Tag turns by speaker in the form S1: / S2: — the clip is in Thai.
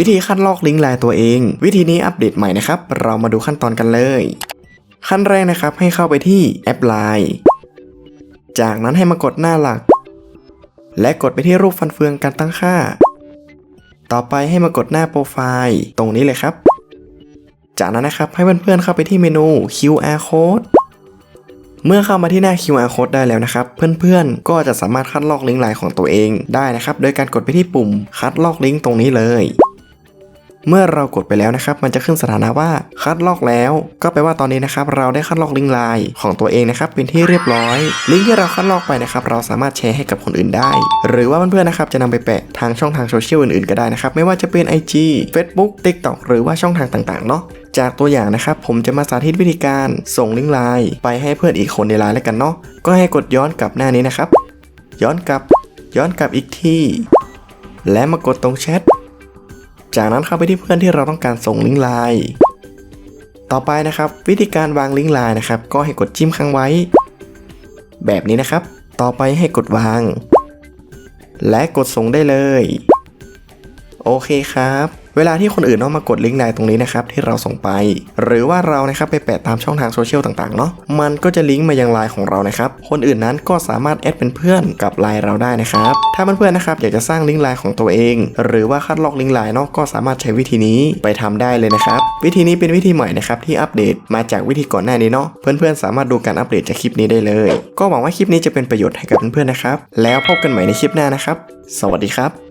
S1: วิธีคัดลอกลิงก์ลน์ตัวเอง วิธีนี้อัปเดตใหม่นะครับ เรามาดูขั้นตอนกันเลย ขั้นแรกนะครับให้เข้าไปที่แอปไลน์จากนั้นให้มากดหน้าหลัก และกดไปที่รูปฟันเฟืองการตั้งค่า ต่อไปให้มากดหน้าโปรไฟล์ตรงนี้เลยครับ จากนั้นนะครับให้เพื่อนๆเข้าไปที่เมนู QR code เมื่อเข้ามาที่หน้า QR code ได้แล้วนะครับ เพื่อนๆ ก็จะสามารถคัดลอกลิงก์ไลน์ของตัวเองได้นะครับ โดยการกดไปที่ปุ่มคัดลอกลิงก์ตรงนี้เลย เมื่อเรากดไปแล้วนะครับมันจะขึ้นสถานะว่าคัดลอกแล้ว ก็แปลว่าตอนนี้นะครับเราได้คัดลอกลิงก์ไลน์ของตัวเองนะครับเป็นที่เรียบร้อย ลิงก์ที่เราคัดลอกไปนะครับเราสามารถแชร์ให้กับคนอื่นได้ หรือว่าเพื่อนๆนะครับจะนำไปแปะทางช่องทางโซเชียลอื่นๆก็ได้นะครับไม่ว่าจะเป็น IG Facebook TikTok หรือว่าช่องทางต่างๆเนาะจากตัวอย่างนะครับผมจะมาสาธิตวิธีการส่งลิงก์ไลน์ไปให้เพื่อนอีกคนในไลน์แล้วกันเนาะก็ให้กดย้อนกลับหน้านี้นะครับ ย้อนกลับ ย้อนกลับอีกทีและมากดตรงแชท จากนั้นเข้าไปที่เพื่อนที่เราต้องการส่งลิงก์ไลน์ต่อไปนะครับ วิธีการวางลิงก์ไลน์นะครับ ก็ให้กดจิ้มค้างไว้ แบบนี้นะครับ ต่อไปให้กดวาง และกดส่งได้เลย โอเคครับ เวลาที่คนอื่นเอามากดลิงก์ไลน์ตรงนี้นะครับที่เราส่งไป หรือว่าเรานะครับไปแปะตามช่องทางโซเชียลต่างๆเนาะมันก็จะลิงก์มายังไลน์ของเรานะครับคนอื่นนั้นก็สามารถแอดเป็นเพื่อนกับไลน์เราได้นะครับถ้าเพื่อนๆนะครับอยากจะสร้างลิงก์ไลน์ของตัวเอง หรือว่าคัดลอกลิงก์ไลน์เนาะก็สามารถใช้วิธีนี้ไปทำได้เลยนะครับวิธีนี้เป็นวิธีใหม่นะครับที่อัปเดตมาจากวิธีก่อนหน้านี้เนาะเพื่อนๆสามารถดูการอัปเดตจากคลิปนี้ได้เลย ก็หวังว่าคลิปนี้จะเป็นประโยชน์ให้กับเพื่อนๆนะครับแล้วพบกันใหม่ในคลิปหน้านะครับ สวัสดีครับ